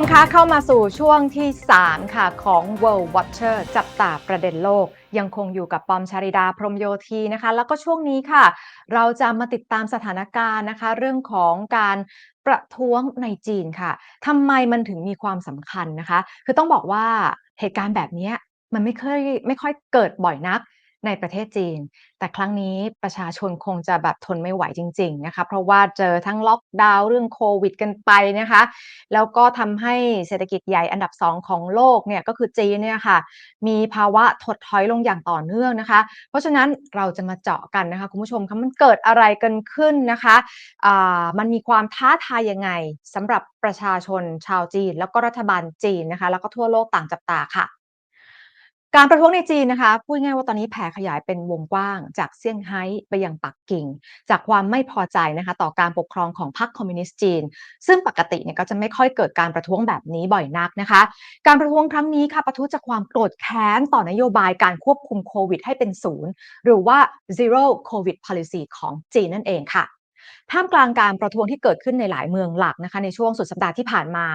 มคะเข้ามาสู่ช่วงที่ 3 ค่ะของ World Watcher จับตาประเด็นโลก ยังคงอยู่กับปอมชาริดาพรมโยธีนะคะ แล้วก็ช่วงนี้ค่ะ เราจะมาติดตามสถานการณ์นะคะ เรื่องของการประท้วงในจีนค่ะทำไมมันถึงมีความสำคัญนะคะ คือต้องบอกว่าเหตุการณ์แบบนี้มันไม่เคยไม่ค่อยเกิดบ่อยนัก ในประเทศจีน แต่ครั้งนี้ประชาชนคงจะแบบทนไม่ไหวจริง ๆ นะคะ เพราะว่าเจอทั้งล็อกดาวน์เรื่องโควิดกันไปนะคะ แล้วก็ทำให้เศรษฐกิจใหญ่อันดับ 2 ของโลกเนี่ยก็คือจีนเนี่ยค่ะ มีภาวะถดถอยลงอย่างต่อเนื่องนะคะ เพราะฉะนั้นเราจะมาเจาะกันนะคะคุณผู้ชมคะมันเกิดอะไรกันขึ้นนะคะมันมีความท้าทายยังไงสำหรับประชาชนชาวจีน แล้วก็รัฐบาลจีนนะคะ แล้วก็ทั่วโลกต่างจับตาค่ะ การประท้วงในจีนนะคะพูดง่ายว่าตอนนี้แผ่ขยายเป็นวงกว้าง จากเซี่ยงไฮ้ไปยังปักกิ่ง จากความไม่พอใจนะคะต่อการปกครองของพรรคคอมมิวนิสต์จีน ซึ่งปกติเนี่ยก็จะไม่ค่อยเกิดการประท้วงแบบนี้บ่อยนักนะคะ การประท้วงครั้งนี้ค่ะประทุจากความโกรธแค้นต่อนโยบายการควบคุมโควิดให้เป็นศูนย์หรือว่า zero covid policy ของจีนนั่นเองค่ะ ท่ามกลางการประท้วงที่เกิดขึ้นในหลายเมืองหลักนะคะในช่วงสุดสัปดาห์ที่ผ่านมา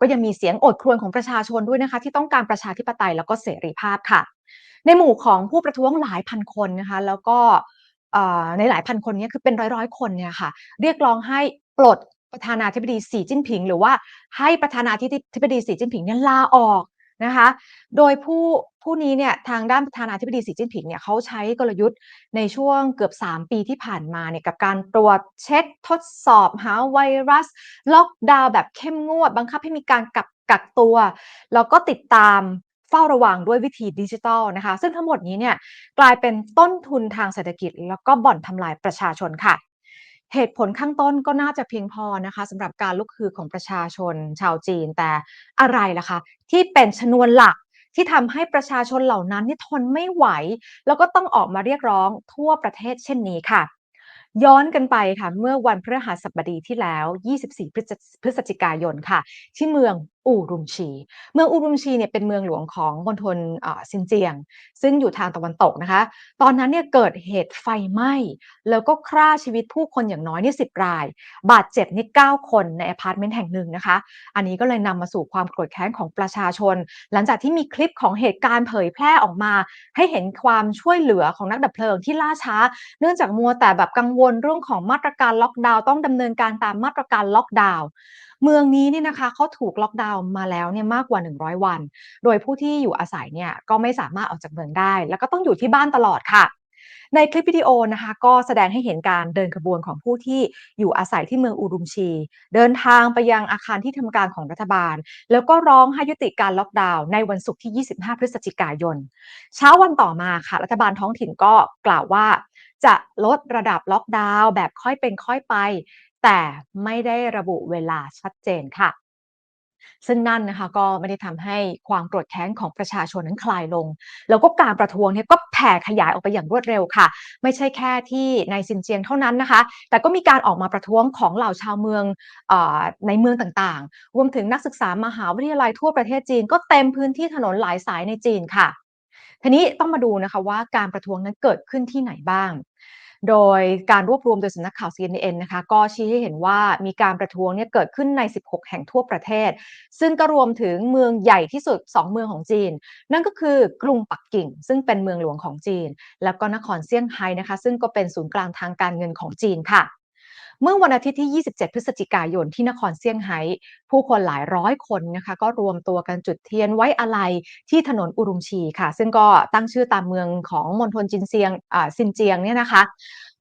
ก็ยังมีเสียงโอดครวญของประชาชนด้วยนะคะที่ต้องการประชาธิปไตยแล้วก็เสรีภาพค่ะ ในหมู่ของผู้ประท้วงหลายพันคนนะคะแล้วก็ในหลายพันคนนี้คือเป็นร้อยๆ คนเนี่ยค่ะเรียกร้องให้ปลดประธานาธิบดีสีจิ้นผิง หรือว่าให้ประธานาธิบดีสีจิ้นผิงเนี่ยลาออก นะคะ โดยผู้ผู้นี้เนี่ยทางด้านประธานาธิบดีสีจิ้นผิงเนี่ยเขาใช้กลยุทธ์ในช่วงเกือบ 3 ปีที่ผ่านมาเนี่ยกับการตรวจเช็คทดสอบหาไวรัส ล็อกดาวน์แบบเข้มงวด บังคับให้มีการกักกักตัว แล้วก็ติดตามเฝ้าระวังด้วยวิธีดิจิทัลนะคะ ซึ่งทั้งหมดนี้เนี่ยกลายเป็นต้นทุนทางเศรษฐกิจ แล้วก็บ่อนทำลายประชาชนค่ะ เหตุผลข้างต้นก็น่าจะเพียงพอนะคะสำหรับการลุกฮือของประชาชนชาวจีน แต่อะไรล่ะคะ ที่เป็นชนวนหลักที่ทำให้ประชาชนเหล่านั้นนี่ทนไม่ไหว แล้วก็ต้องออกมาเรียกร้องทั่วประเทศเช่นนี้ค่ะ ย้อนกันไปค่ะ เมื่อวันพฤหัสบดีที่แล้ว 24 พฤศจิกายนค่ะ ที่เมือง อูรุมชี เมืองอูรุมชีเนี่ยเป็นเมืองหลวงของมณฑลซินเจียง ซึ่งอยู่ทางตะวันตกนะคะ ตอนนั้นเนี่ยเกิดเหตุไฟไหม้ แล้วก็ฆ่าชีวิตผู้คนอย่างน้อยนี่สิบราย บาดเจ็บนี่9คนในอพาร์ตเมนต์แห่งหนึ่งนะคะ อันนี้ก็เลยนำมาสู่ความโกรธแค้นของประชาชน หลังจากที่มีคลิปของเหตุการณ์เผยแพร่ออกมา ให้เห็นความช่วยเหลือของนักดับเพลิงที่ล่าช้า เนื่องจากมัวแต่แบบกังวลเรื่องของมาตรการล็อกดาวน์ต้องดำเนินการตามมาตรการล็อกดาวน์ เมืองนี้เนี่ยนะคะเขาถูกล็อกดาวน์มาแล้วเนี่ยมากกว่า 100 วัน โดยผู้ที่อยู่อาศัยเนี่ยก็ไม่สามารถออกจากเมืองได้ แล้วก็ต้องอยู่ที่บ้านตลอดค่ะในคลิปวิดีโอนะคะก็แสดงให้เห็นการเดินขบวนของผู้ที่อยู่อาศัยที่เมืองอูรุมชี เดินทางไปยังอาคารที่ทำการของรัฐบาล แล้วก็ร้องให้ยุติการล็อกดาวน์ในวันศุกร์ที่ 25 พฤศจิกายน เช้าวันต่อมาค่ะ รัฐบาลท้องถิ่นก็กล่าวว่า จะลดระดับล็อกดาวน์แบบค่อยเป็นค่อยไป แต่ไม่ได้ระบุเวลาชัดเจนค่ะ ซึ่งนั่นนะคะก็ไม่ได้ทำให้ความโกรธแค้นของประชาชนนั้นคลายลง แล้วก็การประท้วงเนี่ยก็แผ่ขยายออกไปอย่างรวดเร็วค่ะ ไม่ใช่แค่ที่ในซินเจียงเท่านั้นนะคะ แต่ก็มีการออกมาประท้วงของเหล่าชาวเมืองอในเมืองต่างๆ รวมถึงนักศึกษามหาวิทยาลัยทั่วประเทศจีน ก็เต็มพื้นที่ถนนหลายสายในจีนค่ะทีนี้ต้องมาดูนะคะว่าการประท้วงนั้นเกิดขึ้นที่ไหนบ้าง โดยการรวบรวมโดยสำนักข่าว CNN นะคะก็ชี้ให้เห็นว่ามีการประท้วงเนี่ยเกิดขึ้นใน 16 แห่งทั่วประเทศ ซึ่งก็รวมถึงเมืองใหญ่ที่สุด 2 เมืองของจีน นั่นก็คือกรุงปักกิ่ง ซึ่งเป็นเมืองหลวงของจีน แล้วก็นครเซี่ยงไฮ้นะคะ ซึ่งก็เป็นศูนย์กลางทางการเงินของจีนค่ะ เมื่อวันอาทิตย์ที่ 27 พฤศจิกายนที่นครเซี่ยงไฮ้ผู้คนหลายร้อยคนนะคะก็รวมตัวกันจุดเทียนไว้อาลัยที่ถนนอุรุมชีค่ะ ซึ่งก็ตั้งชื่อตามเมืองของมณฑลจินเซียงซินเจียงเนี่ยนะคะ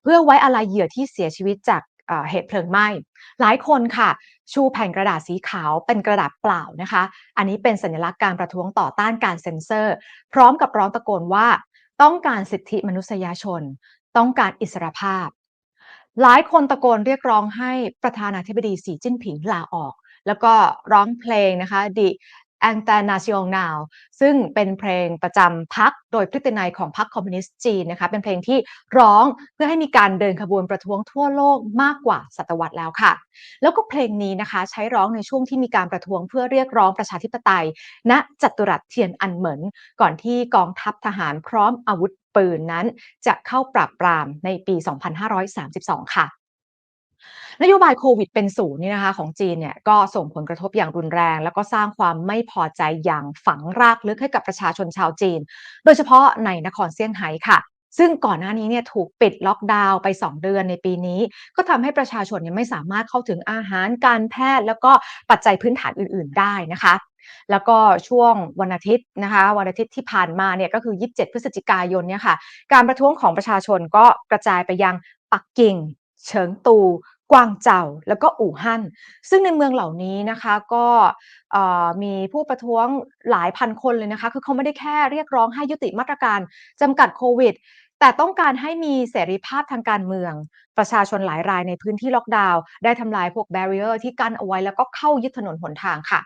เพื่อไว้อาลัยเหยื่อที่เสียชีวิตจากเหตุเพลิงไหม้ หลายคนค่ะ ชูแผ่นกระดาษสีขาวเป็นกระดาษเปล่านะคะ อันนี้เป็นสัญลักษณ์การประท้วงต่อต้านการเซ็นเซอร์ พร้อมกับร้องตะโกนว่า ต้องการสิทธิมนุษยชน ต้องการอิสรภาพ หลายคนตะโกนเรียกร้องให้ประธานาธิบดีสีจิ้นผิงลาออก แล้วก็ร้องเพลงนะคะดิแองตานาซิองนาวซึ่งเป็นเพลงประจำพักโดยพฤตินัยของพรรคคอมมิวนิสต์จีนนะคะเป็นเพลงที่ร้องเพื่อให้มีการเดินขบวนประท้วงทั่วโลกมากกว่าศตวรรษแล้วค่ะ แล้วก็เพลงนี้นะคะใช้ร้องในช่วงที่มีการประท้วงเพื่อเรียกร้องประชาธิปไตย ณจัตุรัสเทียนอันเหมินก่อนที่กองทัพทหารพร้อมอาวุธ ปืนนั้นจะเข้าปราบปรามในปี 2532 ค่ะนโยบายโควิดเป็นศูนย์นี่นะคะของจีนเนี่ยก็ส่งผลกระทบอย่างรุนแรง แล้วก็สร้างความไม่พอใจอย่างฝังรากลึกให้กับประชาชนชาวจีน โดยเฉพาะในนครเซี่ยงไฮ้ค่ะ ซึ่งก่อนหน้านี้เนี่ยถูกปิดล็อกดาวน์ไป 2 เดือนในปีนี้ ก็ทำให้ประชาชนเนี่ยไม่สามารถเข้าถึงอาหารการแพทย์ แล้วก็ปัจจัยพื้นฐานอื่น ๆ ได้นะคะ แล้วก็ช่วงวันอาทิตย์นะคะวันอาทิตย์ที่ผ่านมาเนี่ยก็คือ 27 พฤศจิกายนเนี่ยค่ะการประท้วงของประชาชนก็กระจายไปยังปักกิ่ง เฉิงตูกวางเจาแล้วก็อู่ฮั่นซึ่งในเมืองเหล่านี้นะคะก็มีผู้ประท้วงหลายพันคนเลยนะคะคือเขาไม่ได้แค่เรียกร้องให้ยุติมาตรการจำกัดโควิดแต่ต้องการให้มีเสรีภาพทางการเมือง ประชาชนหลายรายในพื้นที่ล็อกดาวน์ได้ทำลายพวกแบเรียร์ที่กั้นเอาไว้แล้วก็เข้ายึดถนนหนทางค่ะ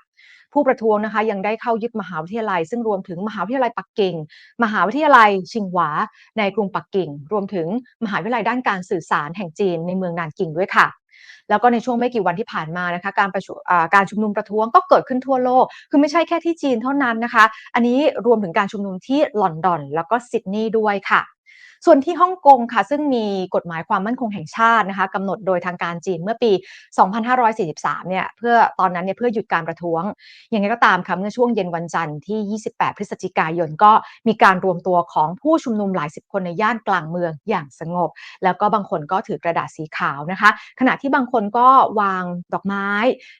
ผู้ประท้วงนะคะยังได้เข้ายึดมหาวิทยาลัย ซึ่งรวมถึงมหาวิทยาลัยปักกิ่ง มหาวิทยาลัยชิงหวา ในกรุงปักกิ่ง รวมถึงมหาวิทยาลัยด้านการสื่อสารแห่งจีนในเมืองนานกิงด้วยค่ะแล้วก็ในช่วงไม่กี่วันที่ผ่านมานะคะการประชุมการชุมนุมประท้วงก็เกิดขึ้นทั่วโลก คือไม่ใช่แค่ที่จีนเท่านั้นนะคะ อันนี้รวมถึงการชุมนุมที่ลอนดอน แล้วก็ซิดนีย์ด้วยค่ะ ส่วนที่ฮ่องกงค่ะ ซึ่งมีกฎหมายความมั่นคงแห่งชาตินะคะกำหนดโดยทางการจีนเมื่อปี 2543 เนี่ยเพื่อตอนนั้นเนี่ยเพื่อหยุดการประท้วงย่างไรก็ตามค่ะเมื่อช่วงเย็นวันจันทร์ที่ 28 พฤศจิกายนก็มีการรวมตัวของผู้ชุมนุมหลายสิบคนในย่านกลางเมืองอย่างสงบ แล้วก็บางคนก็ถือกระดาษสีขาวนะคะ ขณะที่บางคนก็วางดอกไม้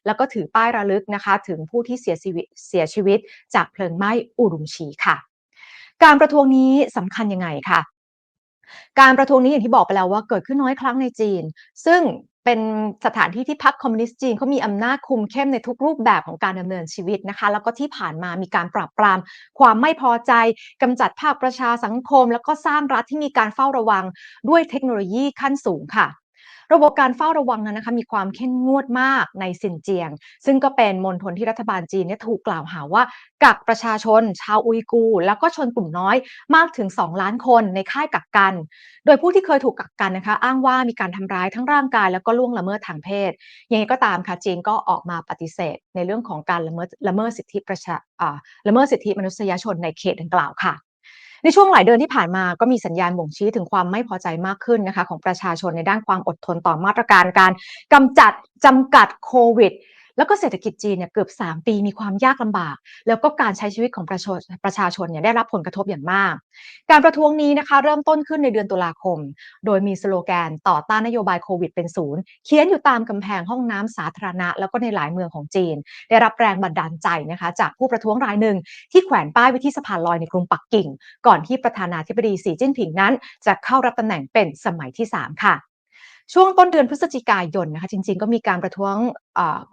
แล้วก็ถือป้ายระลึกนะคะ ถึงผู้ที่เสียชีวิตเสียชีวิตจากเพลิงไหม้อุรุมชีค่ะ การประท้วงนี้สำคัญยังไงคะ การประท้วงนี้อย่างที่บอกไปแล้วว่าเกิดขึ้นน้อยครั้งในจีน ซึ่งเป็นสถานที่ที่พรรคคอมมิวนิสต์จีนเขามีอำนาจคุมเข้มในทุกรูปแบบของการดำเนินชีวิตนะคะ แล้วก็ที่ผ่านมามีการปราบปราม ความไม่พอใจกำจัดภาคประชาสังคม แล้วก็สร้างรัฐที่มีการเฝ้าระวังด้วยเทคโนโลยีขั้นสูงค่ะ ระบบการเฝ้าระวังนั้นนะคะมีความเข้มงวดมากในซินเจียง ซึ่งก็เป็นมณฑลที่รัฐบาลจีนเนี่ยถูกกล่าวหาว่ากักประชาชน ชาวอุยกู แล้วก็ชนกลุ่มน้อยมากถึง 2 ล้านคนในค่ายกักกัน โดยผู้ที่เคยถูกกักกันนะคะ อ้างว่ามีการทำร้ายทั้งร่างกาย แล้วก็ล่วงละเมิดทางเพศยังไงก็ตามค่ะจีนก็ออกมาปฏิเสธ ในเรื่องของการละเมิดละเมิดสิทธิประชาละเมิดสิทธิมนุษยชนในเขตดังกล่าวค่ะ ในช่วงหลายเดือนที่ผ่านมาก็มีสัญญาณบ่งชี้ถึงความไม่พอใจมากขึ้นนะคะของประชาชนในด้านความอดทนต่อมาตรการการกำจัดจำกัดโควิด แล้วก็เศรษฐกิจจีนเนี่ยเกือบ 3 ปีมีความยากลำบาก แล้วก็การใช้ชีวิตของประชาประชาชนเนี่ยได้รับผลกระทบอย่างมาก การประท้วงนี้นะคะเริ่มต้นขึ้นในเดือนตุลาคม โดยมีสโลแกนต่อต้านนโยบายโควิดเป็นศูนย์เขียนอยู่ตามกำแพงห้องน้ำสาธารณะ แล้วก็ในหลายเมืองของจีน ได้รับแรงบันดาลใจนะคะจากผู้ประท้วงรายหนึ่งที่แขวนป้ายไว้ที่สะพานลอยในกรุงปักกิ่ง ก่อนที่ประธานาธิบดีสีจิ้นผิงนั้น จะเข้ารับตำแหน่งเป็นสมัยที่ 3 ค่ะ ช่วงต้นเดือนพฤศจิกายนนะคะจริง ๆ ก็มีการประท้วง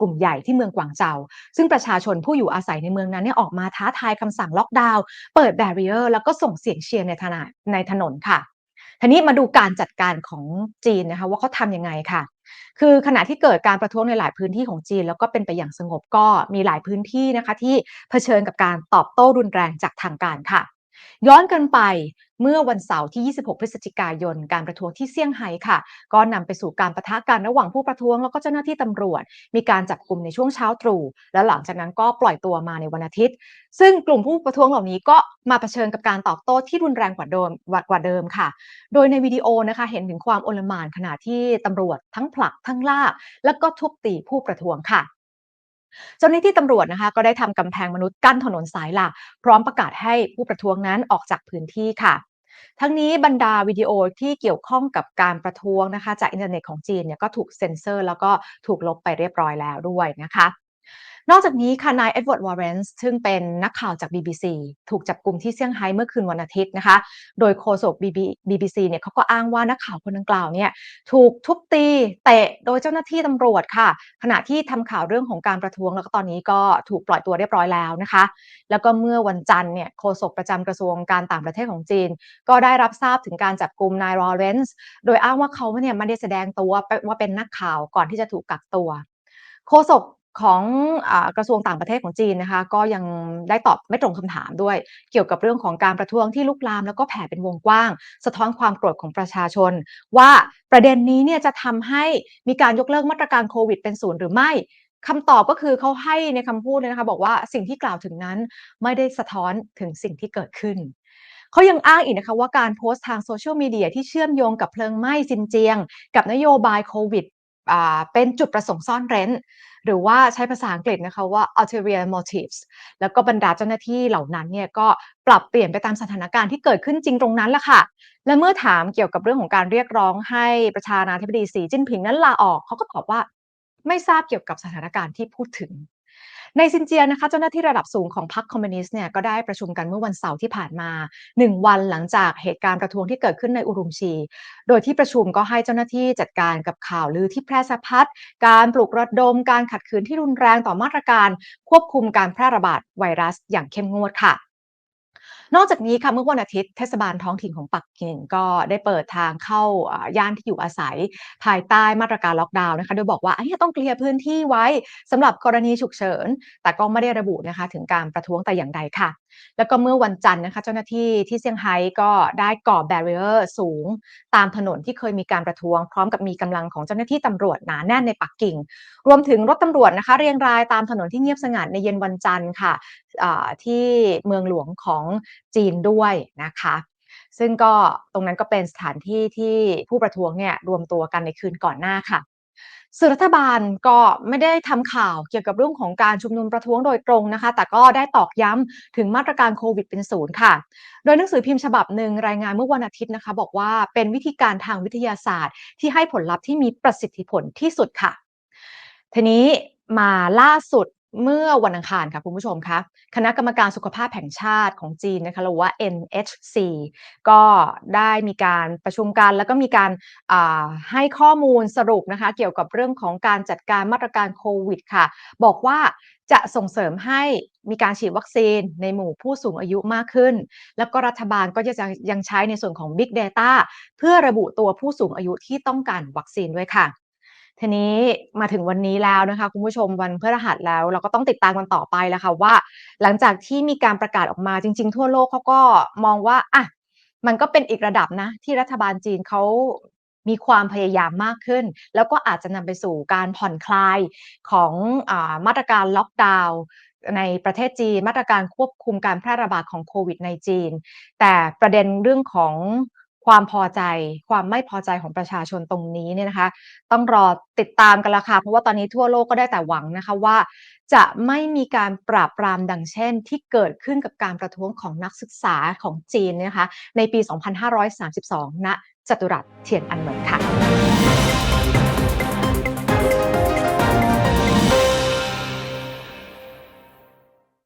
กลุ่มใหญ่ที่เมืองกวางเจา ซึ่งประชาชนผู้อยู่อาศัยในเมืองนั้นเนี่ยออกมาท้าทายคำสั่งล็อกดาวน์เปิดแบเรียร์แล้วก็ส่งเสียงเชียร์ในถนนในถนนค่ะทีนี้มาดูการจัดการของจีนนะคะว่าเขาทำยังไงค่ะ คือขณะที่เกิดการประท้วงในหลายพื้นที่ของจีน แล้วก็เป็นไปอย่างสงบก็มีหลายพื้นที่นะคะที่เผชิญกับการตอบโต้รุนแรงจากทางการค่ะ ย้อนกันไปเมื่อวันเสาร์ที่ 26 พฤศจิกายน การประท้วงที่เซี่ยงไฮ้ค่ะ ก็นำไปสู่การประทะกันระหว่างผู้ประท้วงแล้วก็เจ้าหน้าที่ตำรวจ มีการจับกลุ่มในช่วงเช้าตรู่แล้วหลังจากนั้นก็ปล่อยตัวมาในวันอาทิตย์ ซึ่งกลุ่มผู้ประท้วงเหล่านี้ก็มาเผชิญกับการตอบโต้ที่รุนแรงกว่าเดิมกว่าเดิมค่ะ โดยในวิดีโอนะคะเห็นถึงความโอลมานขณะที่ตำรวจทั้งผลักทั้งลาก แล้วก็ทุบตีผู้ประท้วงค่ะ เจ้าหน้าที่ตำรวจนะคะก็ได้ทำกำแพงมนุษย์กั้นถนนสายหลัก พร้อมประกาศให้ผู้ประท้วงนั้นออกจากพื้นที่ค่ะทั้งนี้บรรดาวิดีโอที่เกี่ยวข้องกับการประท้วงนะคะ จากอินเทอร์เน็ตของจีนเนี่ยก็ถูกเซ็นเซอร์ แล้วก็ถูกลบไปเรียบร้อยแล้วด้วยนะคะ นอกจากนี้ค่ะนายเอ็ดเวิร์ดวอร์เรนส์ซึ่งเป็นนักข่าวจาก BBC ถูกจับกลุ่มที่เซี่ยงไฮ้เมื่อคืนวันอาทิตย์นะคะ โดยโฆษก BBC เนี่ยเขาก็อ้างว่านักข่าวคนดังกล่าวเนี่ยถูกทุบตีเตะโดยเจ้าหน้าที่ตำรวจค่ะ ขณะที่ทำข่าวเรื่องของการประท้วงแล้วก็ตอนนี้ก็ถูกปล่อยตัวเรียบร้อยแล้วนะคะ แล้วก็เมื่อวันจันทร์เนี่ยโฆษกประจำกระทรวงการต่างประเทศของจีน ก็ได้รับทราบถึงการจับกลุ่มนายรอเรนส์โดยอ้างว่าเขาเนี่ยไม่ได้แสดงตัวว่าเป็นนักข่าวก่อนที่จะถูกกักตัวโฆษก ของอกระทรวงต่างประเทศของจีนนะคะ ก็ยังได้ตอบไม่ตรงคำถามด้วย เกี่ยวกับเรื่องของการประท้วงที่ลุกลาม แล้วก็แผ่เป็นวงกว้าง สะท้อนความโกรธของประชาชน ว่าประเด็นนี้เนี่ยจะทำให้มีการยกเลิกมาตรการโควิดเป็นศูนย์หรือไม่คำตอบก็คือเขาให้ในคำพูดเลยนะคะบอกว่าสิ่งที่กล่าวถึงนั้นไม่ได้สะท้อนถึงสิ่งที่เกิดขึ้นเขายังอ้างอีกนะคะว่าการโพสต์ทางโซเชียลมีเดียที่เชื่อมโยงกับเพลิงไหม้ซินเจียง กับนโยบายโควิด เป็นจุดประสงค์ซ่อนเร้น หรือว่าใช้ภาษาอังกฤษนะคะว่า ulterior motives แล้วก็บรรดาเจ้าหน้าที่เหล่านั้นเนี่ยก็ปรับเปลี่ยนไปตามสถานการณ์ที่เกิดขึ้นจริงตรงนั้นแหละค่ะ และเมื่อถามเกี่ยวกับเรื่องของการเรียกร้องให้ประธานาธิบดีสีจิ้นผิงนั้นลาออกเขาก็ตอบว่าไม่ทราบเกี่ยวกับสถานการณ์ที่พูดถึง ในซินเจียนะคะเจ้าหน้าที่ระดับสูงของพรรคคอมมิวนิสต์เนี่ยก็ได้ประชุมกันเมื่อวันเสาร์ที่ผ่านมา 1 วันหลังจากเหตุการณ์ประท้วงที่เกิดขึ้นในอุรุมชี โดยที่ประชุมก็ให้เจ้าหน้าที่จัดการกับข่าวลือที่แพร่สะพัดการปลุกระดมการขัดขืนที่รุนแรงต่อมาตรการควบคุมการแพร่ระบาดไวรัสอย่างเข้มงวดค่ะ นอกจากนี้ค่ะเมื่อวันอาทิตย์เทศบาลท้องถิ่นของปักกิ่งก็ได้เปิดทางเข้าย่านที่อยู่อาศัย ภายใต้มาตรการล็อกดาวน์นะคะโดยบอกว่าอันนี้ต้องเคลียร์พื้นที่ไว้สำหรับกรณีฉุกเฉิน แต่ก็ไม่ได้ระบุนะคะถึงการประท้วงแต่อย่างใดค่ะ แล้วก็เมื่อวันจันทร์นะคะ เจ้าหน้าที่ที่เซี่ยงไฮ้ก็ได้ก่อแบเรีเออร์สูง ตามถนนที่เคยมีการประท้วง พร้อมกับมีกำลังของเจ้าหน้าที่ตำรวจหนาแน่นในปักกิ่ง รวมถึงรถตำรวจนะคะเรียงรายตามถนนที่เงียบสงัดในเย็นวันจันทร์ค่ะที่เมืองหลวงของจีนด้วยนะคะซึ่งก็ตรงนั้นก็เป็นสถานที่ที่ผู้ประท้วงเนี่ยรวมตัวกันในคืนก่อนหน้าค่ะ สื่อรัฐบาลก็ไม่ได้ทำข่าวเกี่ยวกับเรื่องของการชุมนุมประท้วงโดยตรงนะคะ แต่ก็ได้ตอกย้ำถึงมาตรการโควิดเป็นศูนย์ค่ะ โดยหนังสือพิมพ์ฉบับหนึ่งรายงานเมื่อวันอาทิตย์นะคะ บอกว่าเป็นวิธีการทางวิทยาศาสตร์ ที่ให้ผลลัพธ์ที่มีประสิทธิผลที่สุดค่ะ ทีนี้มาล่าสุด เมื่อวันอังคารค่ะคุณผู้ชมคะคณะกรรมการสุขภาพแห่งชาติของจีนนะคะหรือว่า NHC ก็ได้มีการประชุมกัน แล้วก็มีการาให้ข้อมูลสรุปนะคะเกี่ยวกับเรื่องของการจัดการมาตรการโควิดค่ะ บอกว่าจะส่งเสริมให้มีการฉีดวัคซีนในหมู่ผู้สูงอายุมากขึ้น แล้วก็รัฐบาลก็จะยังใช้ในส่วนของ Big Data เพื่อระบุตัวผู้สูงอายุที่ต้องการวัคซีนด้วยค่ะ ทีนี้มาถึงวันนี้แล้วนะคะคุณผู้ชมวันพฤหัสแล้ว เราก็ต้องติดตามกันต่อไปแล้วค่ะว่า หลังจากที่มีการประกาศออกมาจริง ๆ ทั่วโลกเขาก็มองว่าอะมันก็เป็นอีกระดับนะ ที่รัฐบาลจีนเขามีความพยายามมากขึ้น แล้วก็อาจจะนำไปสู่การผ่อนคลายของอามาตรการล็อกดาวน์ในประเทศจีนมาตรการควบคุมการแพร่ระบาดของโควิดในจีน แต่ประเด็นเรื่องของ ความพอใจ ความไม่พอใจของประชาชนตรงนี้เนี่ยนะคะ ต้องรอติดตามกันละค่ะเพราะว่าตอนนี้ทั่วโลกก็ได้แต่หวังนะคะว่า จะไม่มีการปราบปรามดังเช่น ที่เกิดขึ้นกับการประท้วงของนักศึกษาของจีนนะคะในปี 2532 ณ จตุรัสเทียนอันเหมินค่ะ